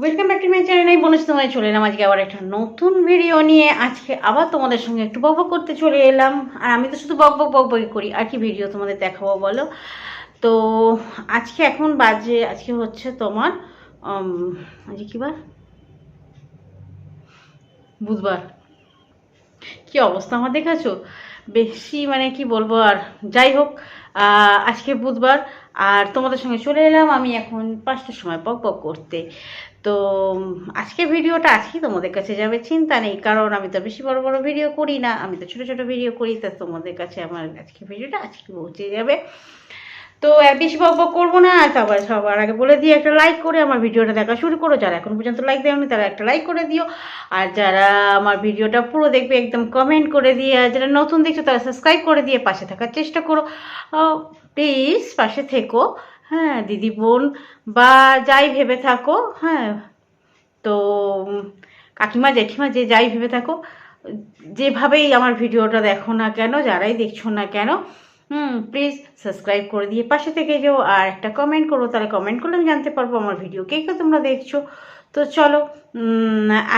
Welcome back to my channel আমি বলেছি তোমায় চলে এলাম আজকে আবার একটা নতুন ভিডিও নিয়ে। আজকে আবার তোমাদের সঙ্গে একটু বক বক করতে চলে এলাম। আর আমি তো শুধু বক বক বক বকই করি। আর কি ভিডিও তোমাদের দেখাবো বলো? তো আজকে এখন বাজে, আজকে হচ্ছে তোমার আজকে কী বার? বুধবার। কি অবস্থা আমার দেখেছ? বেশি মানে কি বলব আর, যাই হোক আজকে বুধবার। আর তোমাদের সঙ্গে চলে এলাম আমি এখন পাঁচটার সময় পক পক করতে। তো আজকে ভিডিওটা আজকেই তোমাদের কাছে যাবে চিন্তা নেই, কারণ আমি তো বেশি বড় বড় ভিডিও করি না, আমি তো ছোট ছোট ভিডিও করি, তা তোমাদের কাছে আমার আজকে ভিডিওটা আজকে পৌঁছে যাবে। তো বেশি বক করব না, তারপর সবার আগে বলে দিয়ে একটা লাইক করে আমার ভিডিওটা দেখা শুরু করো, যারা এখন পর্যন্ত লাইক দেওনি তারা একটা লাইক করে দিও, আর যারা আমার ভিডিওটা পুরো দেখবে একদম কমেন্ট করে দিয়ে, আর যারা নতুন দেখছ তারা সাবস্ক্রাইব করে দিয়ে পাশে থাকার চেষ্টা করো। প্লিজ পাশে থেকো। হ্যাঁ দিদি বোন, বা যাই ভেবে থাকো হ্যাঁ। তো কাকিমা, জেঠিমা, যে যাই ভেবে থাকো, যেভাবেই আমার ভিডিওটা দেখো না কেন, যারাই দেখছ না কেন, হুম প্লিজ সাবস্ক্রাইব করে দিয়ে পাশে থেকে যেও, আর একটা কমেন্ট করো, তাহলে কমেন্ট করলে আমি জানতে পারব আমার ভিডিও কে কে তোমরা দেখছ। তো চলো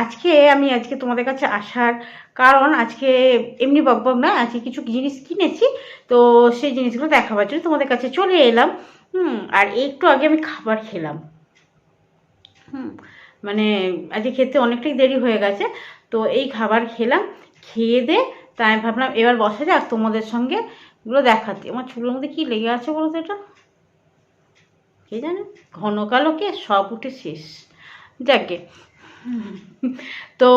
আজকে আমি আজকে তোমাদের কাছে আসার কারণ, আজকে এমনি বকবক না আজকে কিছু জিনিস কিনেছি, তো সেই জিনিসগুলো দেখাবার জন্য তোমাদের কাছে চলে এলাম। হুম, আর একটু আগে আমি খাবার খেলাম। হুম মানে আজকে খেতে অনেকটাই দেরি হয়ে গেছে, তো এই খাবার খেলাম, খেয়ে দে, তাই আমি ভাবলাম এবার বসা যাক তোমাদের সঙ্গে, এগুলো দেখাতে। আমার চুলের মধ্যে কী লেগে আছে বলো তো এটা? কে জানে? ঘন কালো কে? সব উঠে শেষ। যাকে তো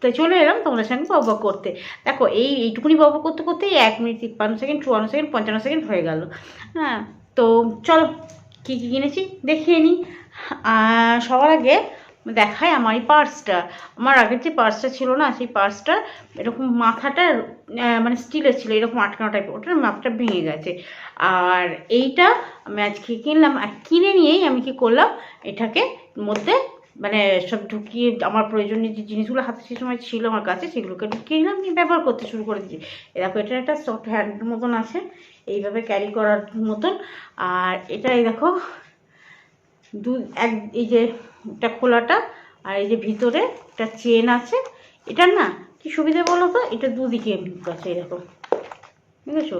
তো চলে এলাম তোমাদের সঙ্গে বক করতে। দেখো, এই, এইটুকুনি বক করতে করতে এক মিনিট তিপ্পান্ন সেকেন্ড, চুয়ান্ন সেকেন্ড, পঞ্চান্ন সেকেন্ড হয়ে গেল। হ্যাঁ তো চলো, কী কী কিনেছি? দেখিয়ে নিই সবার আগে দেখায় আমার এই পার্সটা আমার আগের যে পার্সটা ছিল না, সেই পার্সটা এরকম মাথাটা মানে স্টিলের ছিল, এরকম আটকানো টাইপ ওটার মাপটা ভেঙে গেছে। আর এইটা আমি আজকে কিনলাম আর কিনে নিয়েই আমি কি করলাম, এটাকে মধ্যে মানে সব ঢুকিয়ে আমার প্রয়োজনীয় যে জিনিসগুলো হাতে সেই সময় ছিল আমার কাছে, সেগুলোকে ঢুকিয়ে নিলাম, নিয়ে ব্যবহার করতে শুরু করে দিয়েছি। এরকম এটা একটা সফট হ্যান্ডের মতন আছে, এইভাবে ক্যারি করার মতন। আর এটা, এই দেখো, দু, এক, এই যে এটা খোলাটা আর এই যে ভিতরে একটা চেন আছে। এটা না, কি সুবিধা বলো তো এটা দুদিকে আছে এরকম। ঠিক আছে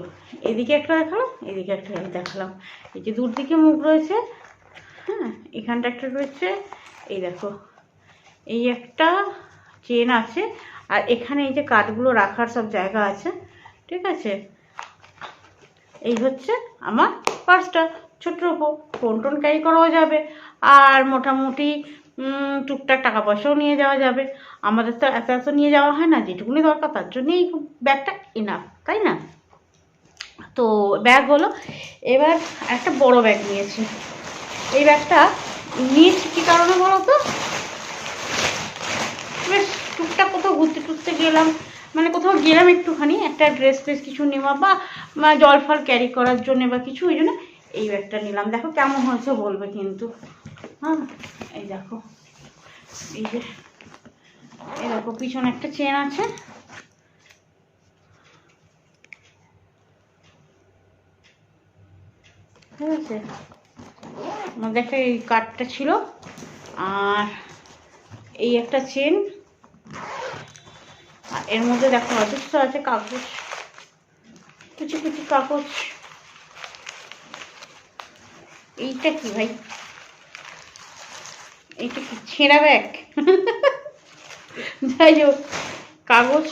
এদিকে একটা দেখালাম, এদিকে একটা দেখালাম। এই যে দুদিকে মুখ রয়েছে হ্যাঁ এখানটা একটা রয়েছে, এই দেখো। এই একটা চেন আছে, আর এখানে এই যে কাঠগুলো রাখার সব জায়গা আছে, ঠিক আছে? এই হচ্ছে আমার পার্সটা। ছোট্ট ফোন টোন ক্যারি করাও যাবে। আর মোটামুটি টুকটাক টাকা পয়সাও নিয়ে যাওয়া যাবে। আমাদের তো এত এত নিয়ে যাওয়া হয় না, যেটুকুনি দরকার তার জন্য এই ব্যাগটা এনাফ তাই না? তো ব্যাগ হলো, এবার একটা বড় ব্যাগ নিয়েছি। এই ব্যাগটা নিয়েছি কী কারণে বলো তো? বেশ, টুকটাক কোথাও ঘুরতে টুরতে গেলাম। মানে কোথাও গেলাম একটুখানি, একটা ড্রেস ফ্রেস কিছু নেওয়া বা জল ফল ক্যারি করার জন্য বা কিছু, ওই জন্য এই ব্যাগটা নিলাম। দেখো কেমন হয়েছে বলবে কিন্তু। হ্যাঁ এই দেখো। এই যে, এই দেখো, পিছনে একটা চেন আছে। ঠিক আছে? মধ্যে একটা এই কাঠটা ছিল, আর এই একটা চেন আর এর মধ্যে দেখো অজস্র আছে কাগজ। কুচি কুচি কাগজ। এইটা কি ভাই? এইটা কি ছেঁড়া ব্যাগ? যাই হোক, কাগজ।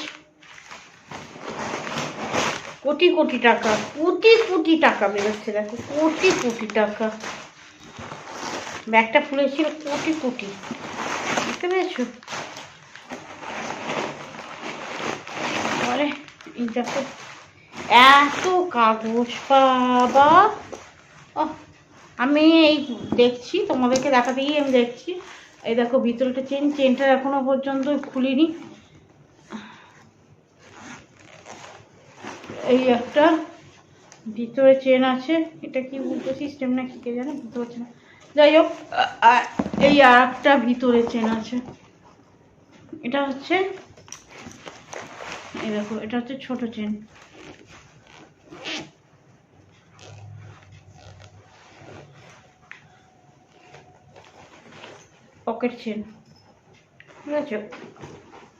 কোটি কোটি টাকা, কোটি কোটি টাকা বেরোচ্ছে, দেখো, কোটি কোটি টাকা। ব্যাগটা ফুলেছিল কোটি কোটি। বুঝতে পেরেছ? দেখো, এত কাগজ বাবা। ও আমি এই দেখছি, তোমাদেরকে দেখাতে গিয়ে আমি দেখছি। এই দেখো, ভিতরটা চেন, চেনটা এখনও পর্যন্ত খুলিনি। এই একটা ভিতরে চেন আছে, এটা কি উল্টো সিস্টেম না কি কে জানে, বুঝতে পারছি না। যাই হোক এই আর একটা ভিতরে চেন আছে। এটা হচ্ছে, এই দেখো, এটা হচ্ছে ছোট চেন। পকেট চেন ঠিক আছে?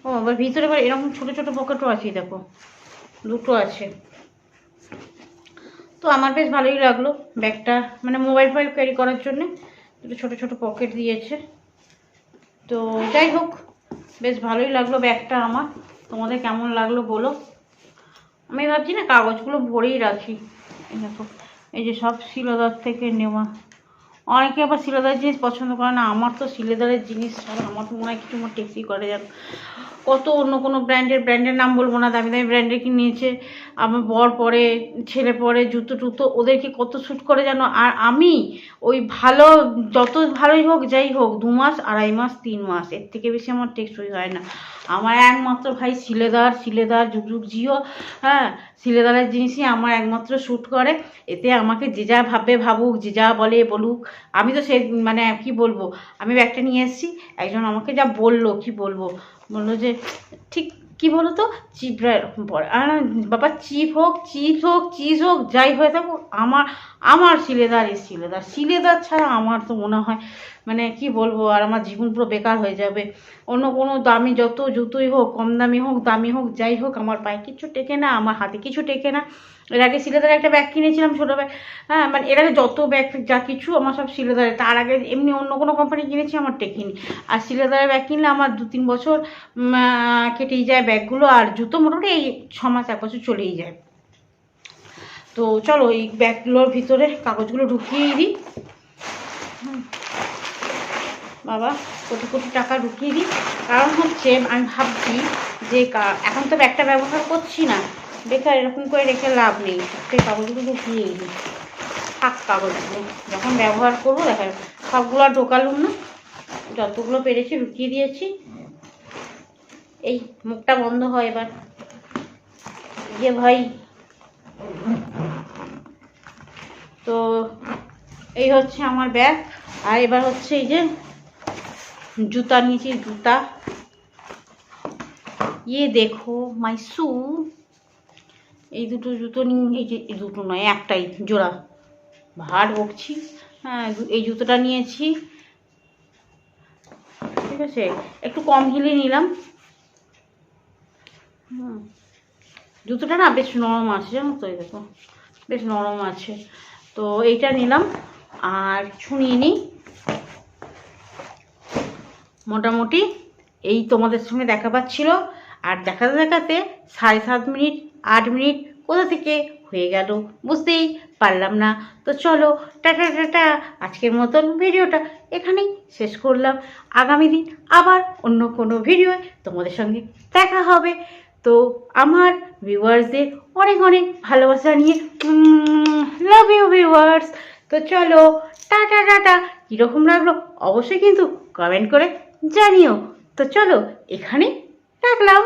ও আবার ভিতরে আবার এরকম ছোটো ছোটো পকেটও আছে দেখো। দুটো আছে। তো আমার বেশ ভালোই লাগল ব্যাগটা মানে মোবাইল ফোবাইল ক্যারি করার জন্যে। দুটো ছোটো ছোটো পকেট দিয়েছে। তো যাই হোক, বেশ ভালোই লাগল ব্যাগটা আমার। তোমাদের কেমন লাগল বলো? আমি ভাবছি না কাগজগুলো ভরেই রাখি। দেখো, এই যে সব শিলদার থেকে নেওয়া। অনেকে আবার শিলেদার জিনিস পছন্দ করে না। আমার তো শিলেদারের জিনিস আমার তো মনে হয় কিছু আমার টেক্সি করে যেন কত অন্য কোনো ব্র্যান্ডের ব্র্যান্ডের নাম বলব না, দামি দামি ব্র্যান্ডের কি নিয়েছে। আমার বর পরে, ছেলে পরে, জুতো টুতো, ওদেরকে কত শ্যুট করে যেন আর আমি ওই ভালো, যত ভালোই হোক, যাই হোক, দু মাস, আড়াই মাস, তিন মাস, এর থেকে বেশি আমার টেকসই হয় না। আমার একমাত্র ভাই শিলেদার শিলেদার যুগ যুগ জিও হ্যাঁ শিলেদারের জিনিসই আমার একমাত্র শ্যুট করে। এতে আমাকে যে যা ভাববে ভাবুক, যে যা বলে বলুক। আমি তো সে মানে কি বলব, আমি ব্যাগটা নিয়ে এসেছি, একজন আমাকে যা বলল, কি বলব? বলল যে, ঠিক কি বলো তো আর বাবা, চিপ হোক চিপস হোক, চিজ হোক, যাই হয়ে থাকুক, আমার আমার শিলেদার এই শিলেদার। শিলেদার ছাড়া আমার তো মনে হয় মানে কি বলব, আর আমার জীবন পুরো বেকার হয়ে যাবে। অন্য কোনো দামি যত জুতোই হোক, কম দামি হোক দামি হোক, যাই হোক, আমার পায়ে কিছু টেকে না, আমার হাতে কিছু টেকে না। এর আগে শিলেদার একটা ব্যাগ কিনেছিলাম ছোটো ব্যাগ হ্যাঁ মানে এর আগে যত ব্যাগ, যা কিছু আমার সব শিলেদারে। তার আগে এমনি অন্য কোনো কোম্পানি কিনেছি, আমার টেকেনি। আর শিলেদারের ব্যাগ কিনলে আমার দু তিন বছর কেটেই যায় ব্যাগগুলো, আর জুতো মোটামুটি এই ছ মাস, এক বছর চলেই যায়। তো চলো এই ব্যাগগুলোর ভিতরে কাগজগুলো ঢুকিয়েই দিই। বাবা, কোটি কোটি টাকা ঢুকিয়ে দিই। কারণ হচ্ছে আমি ভাবছি যে এখন তো ব্যাগটা ব্যবহার করছি না। বেকার এরকম করে রেখে লাভ নেই। সেই কাগজগুলো ঢুকিয়েই দিই। থাক কাগজগুলো, যখন ব্যবহার করব, দেখা সবগুলো আর ঢোকালুম না। যতগুলো পেরেছি ঢুকিয়ে দিয়েছি। এই মুখটা বন্ধ হয় এবার। যে ভাই তো এই হচ্ছে আমার ব্যাগ, আর এবার হচ্ছে এই যে জুতা নিয়েছি, জুতা। ইয়ে দেখো, মাই শু এই দুটো জুতো নিয়ে, এই যে দুটো নয়, একটাই, জোড়া। ভার বকছি। হ্যাঁ এই জুতোটা নিয়েছি। ঠিক আছে, একটু কম হিলে নিলাম। হুম। জুতোটা না বেশ নরম আছে, জানো তো, এই দেখো। বেশ নরম আছে। তো এইটা নিলাম, আর ছুঁড়িয়ে নিই। মোটামুটি এই তোমাদের সঙ্গে দেখা পাচ্ছিল, আর দেখাতে দেখাতে সাড়ে সাত মিনিট, আট মিনিট কোথা থেকে হয়ে গেল বুঝতেই পারলাম না। তো চলো, টাটা টাটা, আজকের মতন ভিডিওটা এখানেই শেষ করলাম। আগামী দিন আবার অন্য কোনো ভিডিওয় তোমাদের সঙ্গে দেখা হবে। তো আমার ভিউয়ার্সদের অনেক অনেক ভালোবাসা নিয়ে লাভ ইউ ভিউয়ার্স তো চলো, টাটা টাটা। কীরকম লাগল অবশ্যই কিন্তু কমেন্ট করে জানিও। তো চলো এখানে রাখলাম।